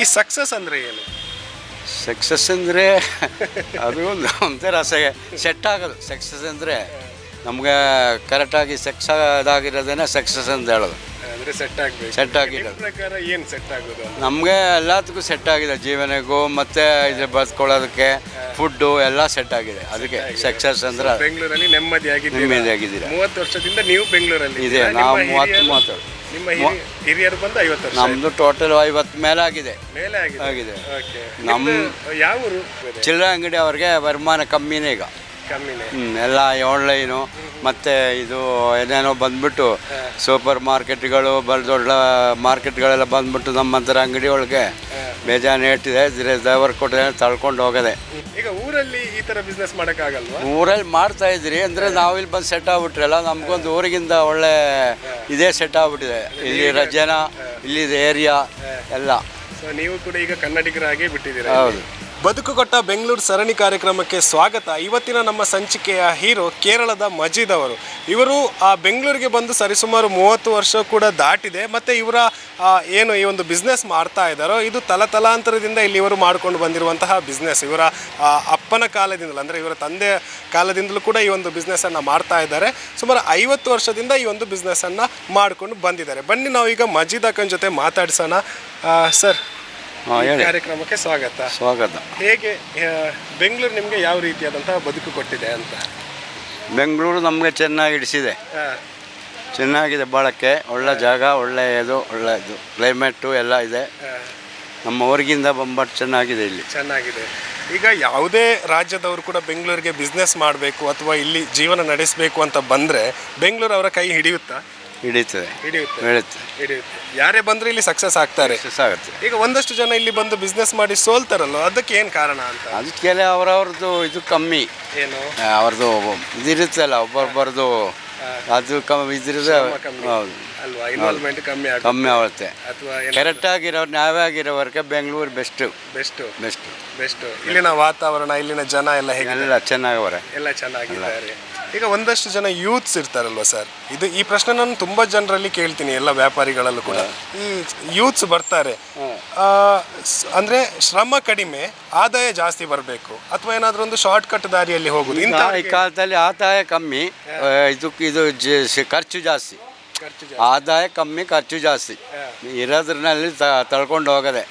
ಈ ಸಕ್ಸಸ್ ಅಂದರೆ ಏನು? ಸಕ್ಸಸ್ ಅಂದರೆ ಅದು ಒಂದು ಒಂಥರ ಸೆಟ್ ಆಗೋದು ಸಕ್ಸಸ್ ಅಂದರೆ ನಮ್ಗೆ ಕರೆಕ್ಟಾಗಿ ಸಕ್ಸ ಅದಾಗಿರೋದೇನೆ ಸಕ್ಸಸ್ ಅಂತ ಹೇಳೋದು. ಅಂದರೆ ಸೆಟ್ ಆಗಬೇಕು. ಸೆಟ್ ಆಗಿರೋದು. ಪ್ರಕಾರ ಏನು ಸೆಟ್ ಆಗೋದು ನಮಗೆ ಎಲ್ಲದಕ್ಕೂ ಸೆಟ್ ಆಗಿದೆ. ಜೀವನಕ್ಕೂ ಮತ್ತು ಇದು ಬದುಕೊಳ್ಳೋದಕ್ಕೆ ಫುಡ್ಡು ಎಲ್ಲ ಸೆಟ್ ಆಗಿದೆ. ಅದಕ್ಕೆ ಸಕ್ಸಸ್ ಅಂದ್ರೆ ಬೆಂಗಳೂರಲ್ಲಿ ನೆಮ್ಮದಿಯಾಗಿ ನೆಮ್ಮದಿಯಾಗಿದ್ದೀರಾ? ಮೂವತ್ತು ವರ್ಷದಿಂದ ನೀವು ಬೆಂಗಳೂರಲ್ಲಿ ಇದೆ? ನಾವು ಮೂವತ್ತು ಮೂವತ್ತು ನಿಮ್ಮ ಹಿರಿಯ- ಹಿರಿಯರು ಬಂದು ಐವತ್ತು ವರ್ಷ ನಮ್ಮದು ಟೋಟಲ್ ಐವತ್ತು ಮೇಲೆ ಆಗಿದೆ. ಮೇಲೆ ಆಗಿದೆ. ಆಗಿದೆ. ಓಕೆ ನಮ್ಮ ಯಾವ ಊರು? ಚಿಲ್ಲರೆ ಅಂಗಡಿ ಅವ್ರಿಗೆ ವರಮಾನ ಕಮ್ಮಿನೇ ಈಗ. ಕಮ್ಮಿನೇ. ಹ್ಮ್, ಎಲ್ಲ ಆನ್ಲೈನು ಮತ್ತು ಇದು ಏನೇನೋ ಬಂದ್ಬಿಟ್ಟು ಸೂಪರ್ ಮಾರ್ಕೆಟ್ಗಳು ಬಲ್ ದೊಡ್ಡ ಮಾರ್ಕೆಟ್ಗಳೆಲ್ಲ ಬಂದ್ಬಿಟ್ಟು ನಮ್ಮಂಥರ ಅಂಗಡಿ ಒಳಗೆ ಬೇಜಾನ್ ಇಟ್ಟಿದೆ ಡ್ರೈವರ್ ಕೊಟ್ಟರೆ ತಳ್ಕೊಂಡು ಹೋಗದೆ. ಈಗ ಊರಲ್ಲಿ ಈ ತರ ಬಿಸ್ನೆಸ್ ಮಾಡಕ್ ಆಗಲ್ವಾ ಊರಲ್ಲಿ ಮಾಡ್ತಾ ಇದ್ರಿ ಅಂದರೆ ನಾವಿಲ್ಲಿ ಇಲ್ಲಿ ಬಂದು ಸೆಟ್ ಆಗ್ಬಿಟ್ರಲ್ಲ ನಮ್ಗೊಂದು ಊರಿಗಿಂತ ಒಳ್ಳೆ ಇದೇ ಸೆಟ್ ಆಗ್ಬಿಟ್ಟಿದೆ. ಇಲ್ಲಿ ಜನ ಇಲ್ಲಿದ ಏರಿಯಾ ಎಲ್ಲ. ಸೊ ನೀವು ಕೂಡ ಈಗ ಕನ್ನಡಿಗರಾಗಿ ಬಿಟ್ಟಿದ್ದೀರಾ ಹೌದು. ಬದುಕು ಕೊಟ್ಟ ಬೆಂಗಳೂರು ಸರಣಿ ಕಾರ್ಯಕ್ರಮಕ್ಕೆ ಸ್ವಾಗತ. ಇವತ್ತಿನ ನಮ್ಮ ಸಂಚಿಕೆಯ ಹೀರೋ ಕೇರಳದ ಮಜೀದ್ ಅವರು. ಇವರು ಆ ಬೆಂಗಳೂರಿಗೆ ಬಂದು ಸರಿಸುಮಾರು ಮೂವತ್ತು ವರ್ಷ ಕೂಡ ದಾಟಿದೆ. ಮತ್ತು ಇವರ ಏನು ಈ ಒಂದು ಬಿಸ್ನೆಸ್ ಮಾಡ್ತಾ ಇದ್ದಾರೋ, ಇದು ತಲತಲಾಂತರದಿಂದ ಇಲ್ಲಿ ಇವರು ಮಾಡ್ಕೊಂಡು ಬಂದಿರುವಂತಹ ಬಿಸ್ನೆಸ್ ಇವರ ಅಪ್ಪನ ಕಾಲದಿಂದಲೂ, ಅಂದರೆ ಇವರ ತಂದೆ ಕಾಲದಿಂದಲೂ ಕೂಡ ಈ ಒಂದು ಬಿಸ್ನೆಸ್ಸನ್ನು ಮಾಡ್ತಾ ಇದ್ದಾರೆ. ಸುಮಾರು ಐವತ್ತು ವರ್ಷದಿಂದ ಈ ಒಂದು ಬಿಸ್ನೆಸ್ಸನ್ನು ಮಾಡಿಕೊಂಡು ಬಂದಿದ್ದಾರೆ. ಬನ್ನಿ ನಾವು ಈಗ ಮಜೀದ್ ಅಕ್ಕನ ಜೊತೆ ಮಾತಾಡ್ಸೋಣ. ಸರ್ ಹೇಳಿ. ಕಾರ್ಯಕ್ರಮಕ್ಕೆ ಸ್ವಾಗತ. ಸ್ವಾಗತ. ಹೇಗೆ ಬೆಂಗಳೂರು ನಿಮಗೆ ಯಾವ ರೀತಿಯಾದಂತಹ ಬದುಕು ಕೊಟ್ಟಿದೆ ಅಂತ? ಬೆಂಗಳೂರು ನಮಗೆ ಚೆನ್ನಾಗಿ ಇಡಿಸಿದೆ ಚೆನ್ನಾಗಿದೆ ಬಾಳಕ್ಕೆ. ಒಳ್ಳೆ ಜಾಗ ಒಳ್ಳೆ ಒಳ್ಳೆಯದು ಒಳ್ಳೆ ಇದು ಕ್ಲೈಮೇಟು ಎಲ್ಲ ಇದೆ. ನಮ್ಮ ಊರಿಗಿಂದ ಬಂಬಟ್ ಚೆನ್ನಾಗಿದೆ ಇಲ್ಲಿ. ಚೆನ್ನಾಗಿದೆ. ಈಗ ಯಾವುದೇ ರಾಜ್ಯದವರು ಕೂಡ ಬೆಂಗಳೂರಿಗೆ ಬಿಸ್ನೆಸ್ ಮಾಡಬೇಕು ಅಥವಾ ಇಲ್ಲಿ ಜೀವನ ನಡೆಸಬೇಕು ಅಂತ ಬಂದರೆ ಬೆಂಗಳೂರು ಅವರ ಕೈ ಹಿಡಿಯುತ್ತಾ? ಹಿಡಿತದೆ ಹಿಡಿಯುತ್ತೆ ಯಾರೇ ಬಂದ್ರೆ ಇಲ್ಲಿ ಸಕ್ಸಸ್ ಆಗ್ತಾರೆ. ಆಗುತ್ತೆ. ಈಗ ಒಂದಷ್ಟು ಜನ ಇಲ್ಲಿ ಬಂದು ಬಿಸ್ನೆಸ್ ಮಾಡಿ ಸೋಲ್ತಾರಲ್ಲ ಅದಕ್ಕೆ ಏನು ಕಾರಣ ಅಂತ? ಅದಕ್ಕೆ ಅವರವ್ರದ್ದು ಇದು ಕಮ್ಮಿ. ಏನು? ಅವ್ರದ್ದು ಇದಿರುತ್ತಲ್ಲ ಒಬ್ಬೊಬ್ಬರದು ಅದು ಕಮ್ಮಿ ಇದ್ರದ್ದು ಕಮ್ಮಿ. ಹೌದು. ಅಲ್ವಾ? ಇನ್ವಾಲ್ವ್ಮೆಂಟ್ ಕಮ್ಮಿ ಆಗುತ್ತೆ. ಕಮ್ಮಿ ಆಗುತ್ತೆ. ಅಥವಾ ಕರೆಕ್ಟಾಗಿರೋ ನಾವೇ ಆಗಿರೋವರೆಗೆ Bengaluru best. Best. Best. Best. ಇಲ್ಲಿನ ವಾತಾವರಣ ಇಲ್ಲಿನ ಜನ ಎಲ್ಲ ಹೇಗೆ ಎಲ್ಲ ಚೆನ್ನಾಗವ್ರೆ. ಎಲ್ಲ ಚೆನ್ನಾಗಿದ್ದಾರೆ. ಈಗ ಒಂದಷ್ಟು ಜನ ಯೂತ್ಸ್ ಇರ್ತಾರಲ್ವ ಸರ್ ಇದು ಈ ಪ್ರಶ್ನೆ ನಾನು ತುಂಬ ಜನರಲ್ಲಿ ಕೇಳ್ತೀನಿ ಎಲ್ಲ ವ್ಯಾಪಾರಿಗಳಲ್ಲೂ ಕೂಡ. ಈ ಯೂತ್ಸ್ ಬರ್ತಾರೆ. ಅಂದ್ರೆ ಶ್ರಮ ಕಡಿಮೆ ಆದಾಯ ಜಾಸ್ತಿ ಬರಬೇಕು ಅಥವಾ ಏನಾದರೂ ಒಂದು ಶಾರ್ಟ್ ಕಟ್ ದಾರಿಯಲ್ಲಿ ಹೋಗುದು. ಇಂಥ ಈ ಕಾಲದಲ್ಲಿ ಆದಾಯ ಕಮ್ಮಿ ಇದಕ್ಕೆ ಇದು ಜ- ಖರ್ಚು ಜಾಸ್ತಿ. ಆದಾಯ ಕಮ್ಮಿ ಖರ್ಚು ಜಾಸ್ತಿ. ಇರೋದ್ರಲ್ಲಿ ತ ತಳ್ಕೊಂಡು ಹೋಗದೆ.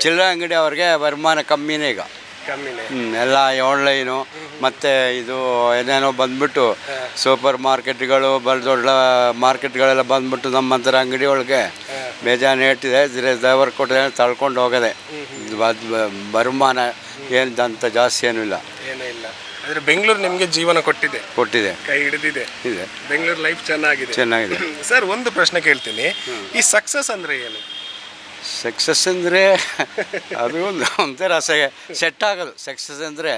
ಚಿಲ್ಲರೆ ಅಂಗಡಿ ಅವ್ರಿಗೆ ವರಮಾನ ಕಮ್ಮಿನೇ ಈಗ. ಕಮ್ಮಿನೇ. ಹ್ಮ್, ಎಲ್ಲ ಆನ್ಲೈನು ಮತ್ತು ಇದು ಏನೇನೋ ಬಂದ್ಬಿಟ್ಟು ಸೂಪರ್ ಮಾರ್ಕೆಟ್ಗಳು ಬಲ್ ದೊಡ್ಡ ಮಾರ್ಕೆಟ್ಗಳೆಲ್ಲ ಬಂದ್ಬಿಟ್ಟು ನಮ್ಮಂತರ ಅಂಗಡಿ ಒಳಗೆ ಬೇಜಾನ್ ಇಟ್ಟಿದೆ ಡ್ರೈವರ್ ಕೊಟ್ಟರೆ ತಳ್ಕೊಂಡು ಹೋಗದೆ. ಬರುಮಾನ ಏನು ಅಂತ ಜಾಸ್ತಿ ಏನೂ ಇಲ್ಲ. ಏನೂ ಇಲ್ಲ. ಆದರೆ ಬೆಂಗಳೂರು ನಿಮಗೆ ಜೀವನ ಕೊಟ್ಟಿದೆ. ಕೊಟ್ಟಿದೆ. ಕೈ ಹಿಡಿದಿದೆ. ಇದೆ. ಬೆಂಗಳೂರು ಲೈಫ್ ಚೆನ್ನಾಗಿದೆ. ಚೆನ್ನಾಗಿದೆ. ಸರ್ ಒಂದು ಪ್ರಶ್ನೆ ಕೇಳ್ತೀನಿ. ಈ ಸಕ್ಸಸ್ ಅಂದರೆ ಏನು? ಸಕ್ಸಸ್ ಅಂದರೆ ಅದು ಒಂದು ಒಂಥರ ಸೆಟ್ ಆಗೋದು ಸಕ್ಸಸ್ ಅಂದರೆ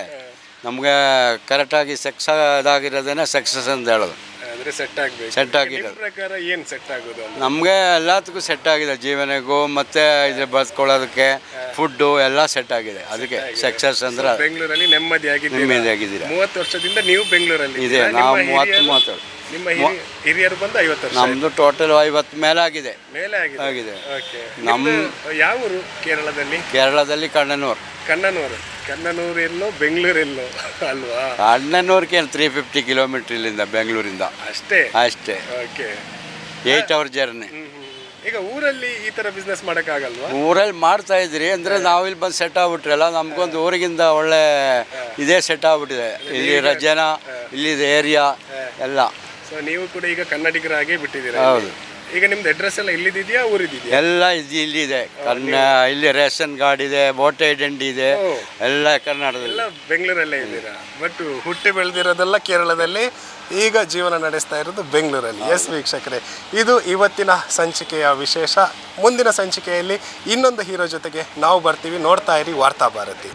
ನಮಗೆ ಕರೆಕ್ಟಾಗಿ ಸಕ್ಸ ಅದಾಗಿರೋದೇನೆ ಸಕ್ಸಸ್ ಅಂತ ಹೇಳೋದು. ಅಂದ್ರೆ ಸೆಟ್ ಆಗಬೇಕು. ಸೆಟ್ ಆಗಿರೋದು ಪ್ರಕಾರ ಏನು ಸೆಟ್ ಆಗೋದು ಅಂತ ನಮಗೆ ಎಲ್ಲದಕ್ಕೂ ಸೆಟ್ ಆಗಿದೆ ಜೀವನಕ್ಕೂ ಮತ್ತೆ ಇದು ಬದುಕೊಳ್ಳೋದಕ್ಕೆ ಫುಡ್ಡು ಎಲ್ಲ ಸೆಟ್ ಆಗಿದೆ ಅದಕ್ಕೆ ಸಕ್ಸಸ್ ಅಂದ್ರೆ ಬೆಂಗಳೂರಲ್ಲಿ ನೆಮ್ಮದಿಯಾಗಿ ನೆಮ್ಮದಿಯಾಗಿದ್ದೀರಾ? ಮೂವತ್ತು ವರ್ಷದಿಂದ ನೀವು ಬೆಂಗಳೂರಲ್ಲಿ ಇದೆ ಇದ್ದೀರಾ. ನಾವು ನಿಮ್ಮ ಮೂವತ್ತು ಹಿರಿಯರು- ಮಾತಾಡು ನಿಮ್ಮ ಹಿರಿ- ಹಿರಿಯರು ಬಂದು ಐವತ್ತು ವರ್ಷ ನಮ್ಮದು ಟೋಟಲ್ ಐವತ್ತು ಮೇಲೆ ಆಗಿದೆ. ಮೇಲೆ ಆಗಿದೆ? ಆಗಿದೆ. ಓಕೆ ನಮ್ಮ- ಯಾವ ಊರು? ಕೇರಳದಲ್ಲಿ? ಕೇರಳದಲ್ಲಿ ಕಣ್ಣನೂರು. ಕಣ್ಣನೂರು. ಕಣ್ಣನೂರು ಎಲ್ಲೋ ಬೆಂಗಳೂರು ಎಲ್ಲೋ ಅಲ್ವಾ? ಅಣ್ಣನೂರ್ಗೆ ತ್ರೀ ಫಿಫ್ಟಿ ಕಿಲೋಮೀಟ್ರ್ ಇಲ್ಲಿಂದ ಬೆಂಗಳೂರಿಂದ? ಅಷ್ಟೇ? ಅಷ್ಟೇ. ಓಕೆ. ಏಯ್ಟ್ ಅವರ್ ಜರ್ನಿ ಈಗ ಊರಲ್ಲಿ ಈ ತರ ಬಿಸ್ನೆಸ್ ಮಾಡಕ್ಕಾಗಲ್ವಾ? ಊರಲ್ಲಿ ಮಾಡ್ತಾ ಇದ್ರಿ ಅಂದರೆ ನಾವು ಇಲ್ಲಿ ಬಂದು ಸೆಟ್ ಆಗ್ಬಿಟ್ರಲ್ಲ ನಮ್ಗೊಂದು ಊರಿಗಿಂತ ಒಳ್ಳೆ ಇದೇ ಸೆಟ್ ಆಗ್ಬಿಟ್ಟಿದೆ. ಇಲ್ಲಿ ಜನ ಇಲ್ಲಿದ ಏರಿಯಾ ಎಲ್ಲ. ಸೊ ನೀವು ಕೂಡ ಈಗ ಕನ್ನಡಿಗರಾಗೇ ಬಿಟ್ಟಿದ್ದೀರಾ ಹೌದು. ಈಗ ನಿಮ್ದು ಅಡ್ರೆಸ್ ಎಲ್ಲ ಇಲ್ಲಿದೆಯಾ ಊರಿದೆಯಾ ಎಲ್ಲ ಇದು ಇಲ್ಲಿದೆ. ಕನ್ನ ಇಲ್ಲಿ ರೇಷನ್ ಕಾರ್ಡ್ ಇದೆ ವೋಟರ್ ಐಡೆಂಟಿ ಇದೆ ಎಲ್ಲ ಕರ್ನಾಟಕದಲ್ಲಿ. ಎಲ್ಲ ಬೆಂಗಳೂರಲ್ಲೇ ಇದ್ದೀರಾ? ಬಟ್ ಹುಟ್ಟಿ ಬೆಳೆದಿರೋದೆಲ್ಲ ಕೇರಳದಲ್ಲಿ ಈಗ ಜೀವನ ನಡೆಸ್ತಾ ಇರೋದು ಬೆಂಗಳೂರಲ್ಲಿ. ಎಸ್ ವೀಕ್ಷಕರೇ ಇದು ಇವತ್ತಿನ ಸಂಚಿಕೆಯ ವಿಶೇಷ. ಮುಂದಿನ ಸಂಚಿಕೆಯಲ್ಲಿ ಇನ್ನೊಂದು ಹೀರೋ ಜೊತೆಗೆ ನಾವು ಬರ್ತೀವಿ. ನೋಡ್ತಾ ಇರಿ ವಾರ್ತಾ ಭಾರತಿ.